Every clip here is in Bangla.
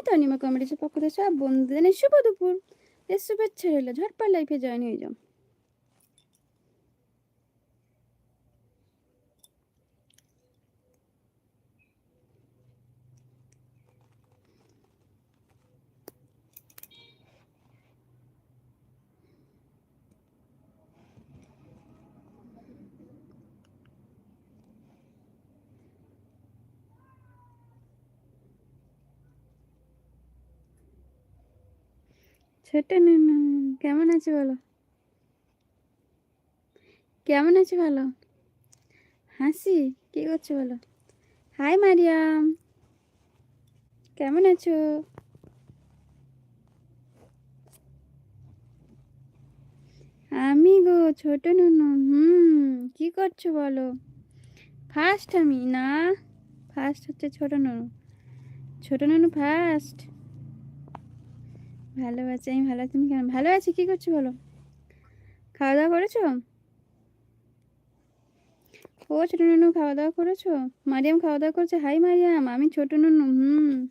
আমি তো অনিমা কমেডিসের পক্ষ থেকে সব বন্ধুদের শুভ দুপুর। এর শুভেচ্ছা রইল ঝটপট লাইফে জয়েন হয়ে যাও। ছোট কেমন আছে বলো? কেমন আছে ভালো হাসি, কি করছ বলো? হাই মারিয়াম কেমন আছো? আমি গো ছোট নুনু, হুম, কি করছ বলো? ফার্স্ট আমি, না ফার্স্ট হচ্ছে ছোট নুনু। ছোট নুনু ফার্স্ট ভালো আছি, আমি ভালো আছি। তুমি কেমন? ভালো আছি? কি করছ বলো? খাওয়া দাওয়া করেছ? ও, ছোট নুনু খাওয়া দাওয়া করেছ? মারিয়াম খাওয়া দাওয়া করেছে। হাই মারিয়াম, আমি ছোট নুনু, হুম।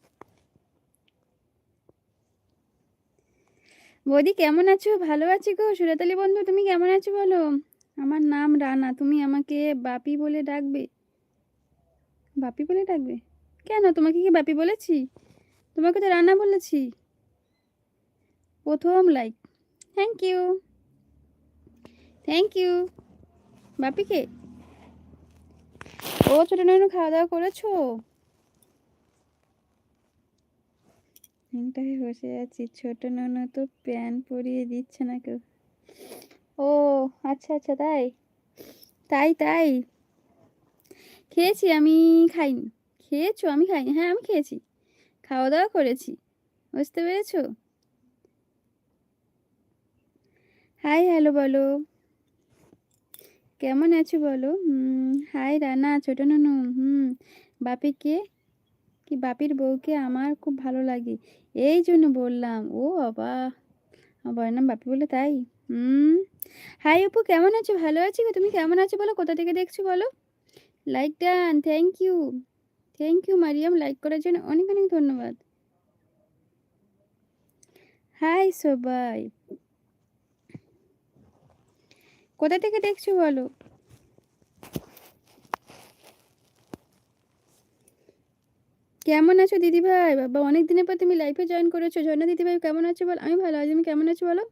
বৌদি, কেমন আছো? ভালো আছি গো। সুরাতালি বন্ধু, তুমি কেমন আছো বলো? আমার নাম রানা, তুমি আমাকে বাপি বলে ডাকবে। বাপি বলে ডাকবে? কেন? তোমাকে কি বাপি বলেছি? তোমাকে তো রানা বলেছি। প্রথম like thank you thank you বাপিকে? ও ছোট ননু খাওয়া দাওয়া করেছ? এখানটায় বসে আছি। ছোট ননু তো প্যান পরিয়ে দিচ্ছে না কেউ। ও আচ্ছা আচ্ছা তাই? তাই তাই। খেয়েছি, আমি খাইনি। খেয়েছো? আমি খাইনি। হ্যাঁ আমি খেয়েছি। খাওয়া দাওয়া করেছি। বুঝতে পেরেছ? হাই, হ্যালো বলো। কেমন আছো বলো? হাই রানা, ছোট ননু, হুম। বাপিকে কি? বাপির বউকে আমার খুব ভালো লাগে। এই জন্য বললাম, ও বাবা, আমার নাম বাপি বলে তাই? হুম। হাই অপু, কেমন আছো? ভালো আছি গো, তুমি কেমন আছো বলো? কোথা থেকে দেখছ বলো? Like done thank you thank you Mariam, like করার জন্য অনেক অনেক ধন্যবাদ। হাই সবাই। কোথা থেকে দেখছ বলো? কেমন আছো দিদি ভাই বাবা, অনেক দিনের পর তুমি লাইফে জয়েন করেছ। ঝর্ণা দিদি ভাই কেমন আছো বলো? আমি ভালো আছি, তুমি কেমন আছো বলো?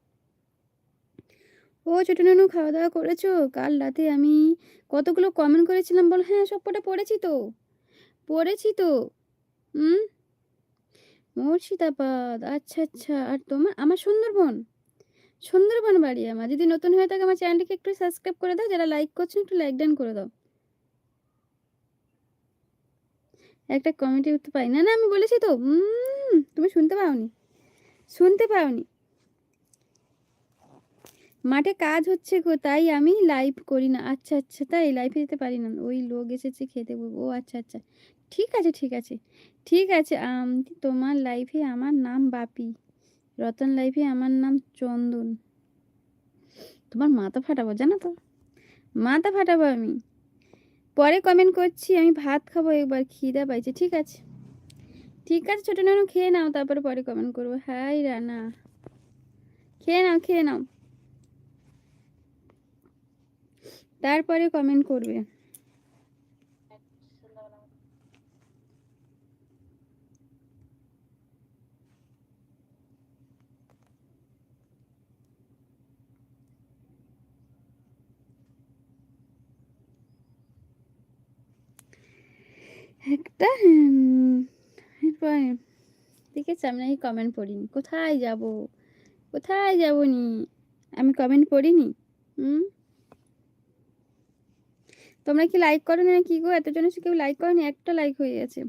ও, ছোট নানু খাওয়া দাওয়া করেছ? কাল রাতে আমি কতগুলো কমেন্ট করেছিলাম বল? হ্যাঁ সব কটা পড়েছি তো। পড়েছি তো। হুম? মুর্শিদাবাদ আচ্ছা আচ্ছা। আর তোমার, আমার সুন্দরবন? সুন্দরবন বাড়ি আমার। যদি নতুন হয়ে থাকে আমার চ্যানেলটিকে একটু সাবস্ক্রাইব করে দাও, যারা লাইক করছেন একটু লাইক ডান করে দাও। একটা কমেন্টে উঠতে পাই। না না, আমি বলেছি তো। তুমি শুনতে পাওনি। শুনতে পাওনি। মাঠে কাজ হচ্ছে গো, তাই আমি লাইভ করি না। আচ্ছা আচ্ছা তাই লাইভে যেতে পারি না। ওই লোক এসেছে খেতে ও আচ্ছা আচ্ছা। ঠিক আছে ঠিক আছে। ঠিক আছে তোমার লাইফে আমার নাম বাপি। রতন লাইফে আমার নাম চন্দন। তোমার মাথা ফাটাবো, জানো তো? মাথা ফাটাবো আমি। পরে কমেন্ট করছি, আমি ভাত খাব একবার, খিদা পাইছে, ঠিক আছে? ঠিক আছে, ছোটো নানু, খেয়ে নাও, তারপরে পরে কমেন্ট করব। হাই রানা। খেয়ে নাও খেয়ে নাও। তারপরে কমেন্ট করবে। একটা এরপর দেখেছি আমি নাকি কমেন্ট পড়িনি। কোথায় যাব? কোথায় যাব নি আমি কমেন্ট পড়িনি? হুম? তোমরা কি লাইক করো না কি গো? এতজন এসে কেউ লাইক করনি? একটা লাইক হয়ে গেছে।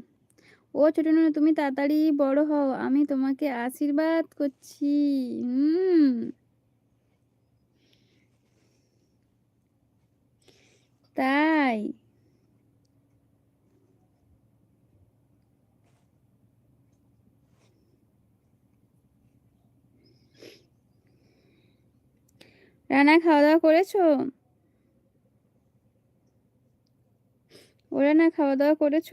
ও ছোট ননু, তুমি তাড়াতাড়ি বড় হও। আমি তোমাকে আশীর্বাদ করছি। হুম? তাই। রানা খাওয়া দাওয়া করেছ? ওরা না খাওয়া দাওয়া করেছ?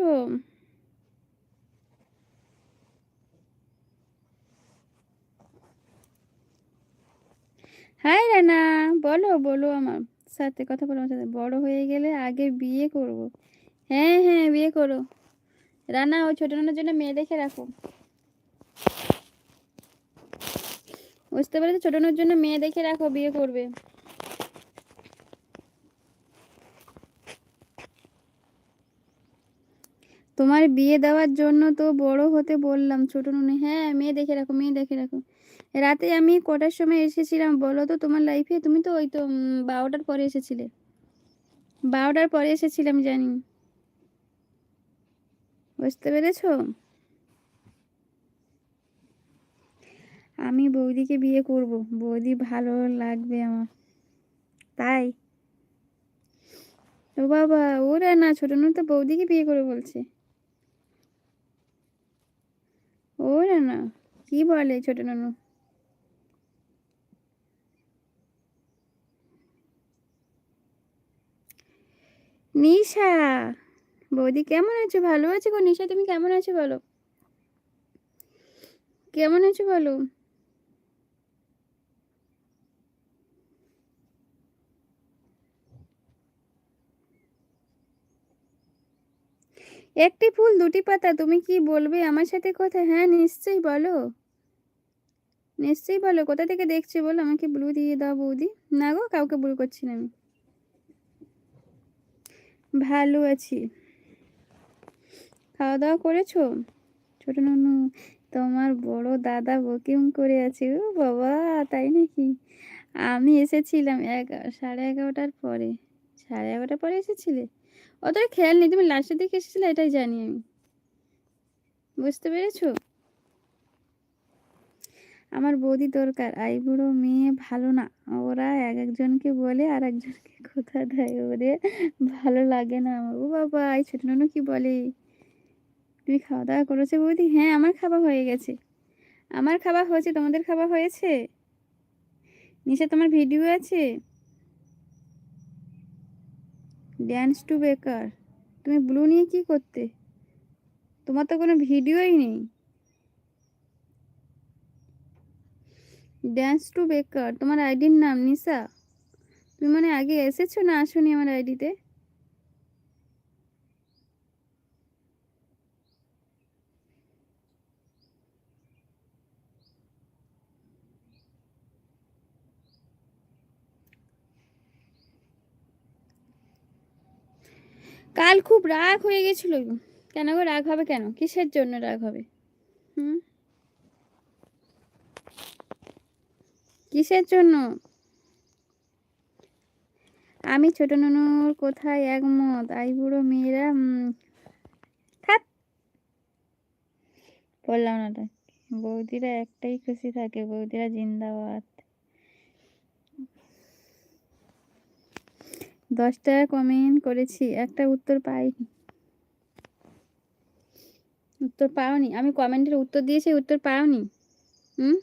হাই রানা, বলো বলো আমার সাথে কথা বলো, আমার সাথে। বড় হয়ে গেলে আগে বিয়ে করব। হ্যাঁ হ্যাঁ বিয়ে করো। রানা, ওই ছোট রানার জন্য মেয়ে দেখে রাখো। বুঝতে পেরেছ? ছোট রান্নার জন্য মেয়ে দেখে রাখো, বিয়ে করবে। তোমার বিয়ে দেওয়ার জন্য তো বড় হতে বললাম ছোট নুনে হ্যাঁ মেয়ে দেখে রাখো, মেয়ে দেখে রাখো। রাতে আমি কটার সময় এসেছিলাম? বলো তো তোমার লাইফে তুমি তো ওই তো বারোটার পরে এসেছিলে। বারোটার পরে এসেছিলাম জানি। বুঝতে পেরেছ? আমি বৌদিকে বিয়ে করব। বৌদি ভালো লাগবে আমার। তাই? ও বাবা, ওরা না, ছোট তো বৌদিকে বিয়ে করে বলছে। ওরা না, কি বলে ছোট নানু নিশা, বৌদি কেমন আছো? ভালো আছো গো নিশা, তুমি কেমন আছো বলো? কেমন আছো বলো? একটি ফুল, দুটি পাতা, তুমি কি বলবে? আমার সাথে কথা? হ্যাঁ নিশ্চয়ই বলো। নিশ্চয়ই বলো। কোথা থেকে দেখছি বলো? আমাকে ব্লু দিয়ে দাও বৌদি। না গো, কাউকে ব্লু করছি না আমি। ভালো আছি। খাওয়া দাওয়া করেছ? ছোট নানু, তোমার বড় দাদা বুকিং করে আছে। ও বাবা, তাই নাকি? আমি এসেছিলাম এগারো সাড়ে এগারোটার পরে। সাড়ে এগারোটার পরে এসেছিলে? অতটা খেয়াল নেই, তুমি লাস্টের দিকে এসেছিলে, এটাই জানি আমি। বুঝতে পেরেছ? আমার বৌদি দরকার আইবুড়ো মেয়ে ভালো না। ওরা এক একজনকে বলে, আর একজনকে কোথা দেয়। ওদের ভালো লাগে না। আমার ও বাবা, এই ছোট নানু কি বলে? তুমি খাওয়া দাওয়া করেছ বৌদি? হ্যাঁ আমার খাওয়া হয়ে গেছে। আমার খাওয়া হয়েছে, তোমাদের খাওয়া হয়েছে? নিশা তোমার ভিডিও আছে? ড্যান্স টু বেকার তুমি ব্লু নিয়ে কি করতে? তোমার তো কোনো ভিডিওই নেই। ড্যান্স টু বেকার তোমার আইডির নাম নিশা তুমি মানে আগে এসেছ না আসোনি আমার আইডিতে কাল খুব রাগ হয়ে গেছিল কেন গো রাগ হবে কেন? কিসের জন্য রাগ হবে? হুম? কিসের জন্য? আমি ছোট ননুর কোথায় একমত? আইবুড়ো মেয়েরা উম, থাক। বললাম না বৌদিরা একটাই খুশি থাকে। বৌদিরা জিন্দাবাদ। দশটা কমেন্ট করেছি, একটা উত্তর পাইনি। উত্তর পাওনি? আমি কমেন্টের উত্তর দিয়েছি, উত্তর পাওনি? হুম?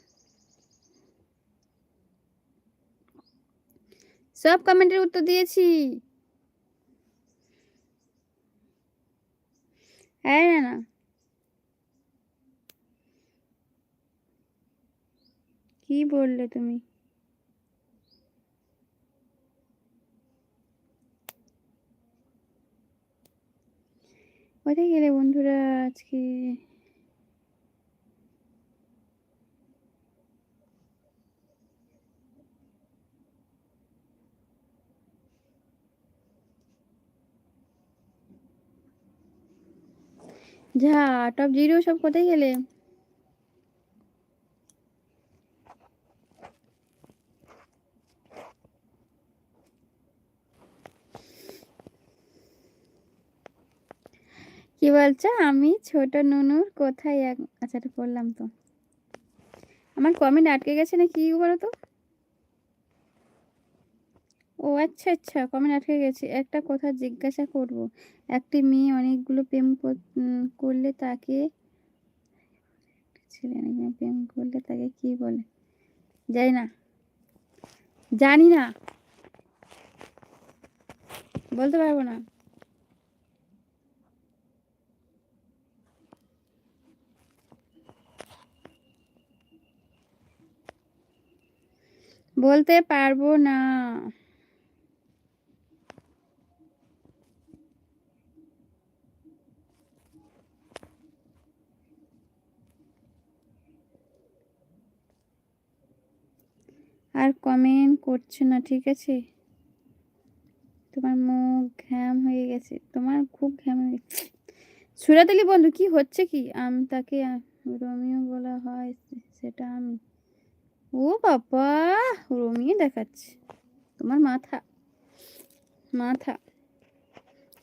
সব কমেন্টের উত্তর দিয়েছি। হ্যাঁ না না কি বললে তুমি? কোথায় গেলে বন্ধুরা আজকে? যা টপ জিরো সব কোথায় গেলে? কি বলছো? আমি ছোট নুনুর কোথায় এক আচ্ছা এটা পড়লাম তো। আমার কমেন্ট আটকে গেছে না কি বলো তো ও আচ্ছা আচ্ছা কমেন্ট আটকে গেছে। একটা কথা জিজ্ঞাসা করব। একটি মেয়ে অনেকগুলো প্রেম কর- করলে তাকে ছেলে প্রেম করলে তাকে কি বলে? জানি না। জানি না। বলতে পারব না। বলতে পারব না। আর কমেন্ট করছ না, ঠিক আছে? তোমার মুখ ঘ্যাম হয়ে গেছে। তোমার খুব ঘ্যাম হয়ে গেছে। সুরাত বন্ধু, কি হচ্ছে কি? আম তাকে রোমিও বলা হয় সেটা আমি ও বাবা রমিয়ে দেখাচ্ছে। তোমার মাথা মাথা।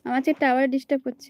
আমার যে টাওয়ার ডিস্টার্ব করছে।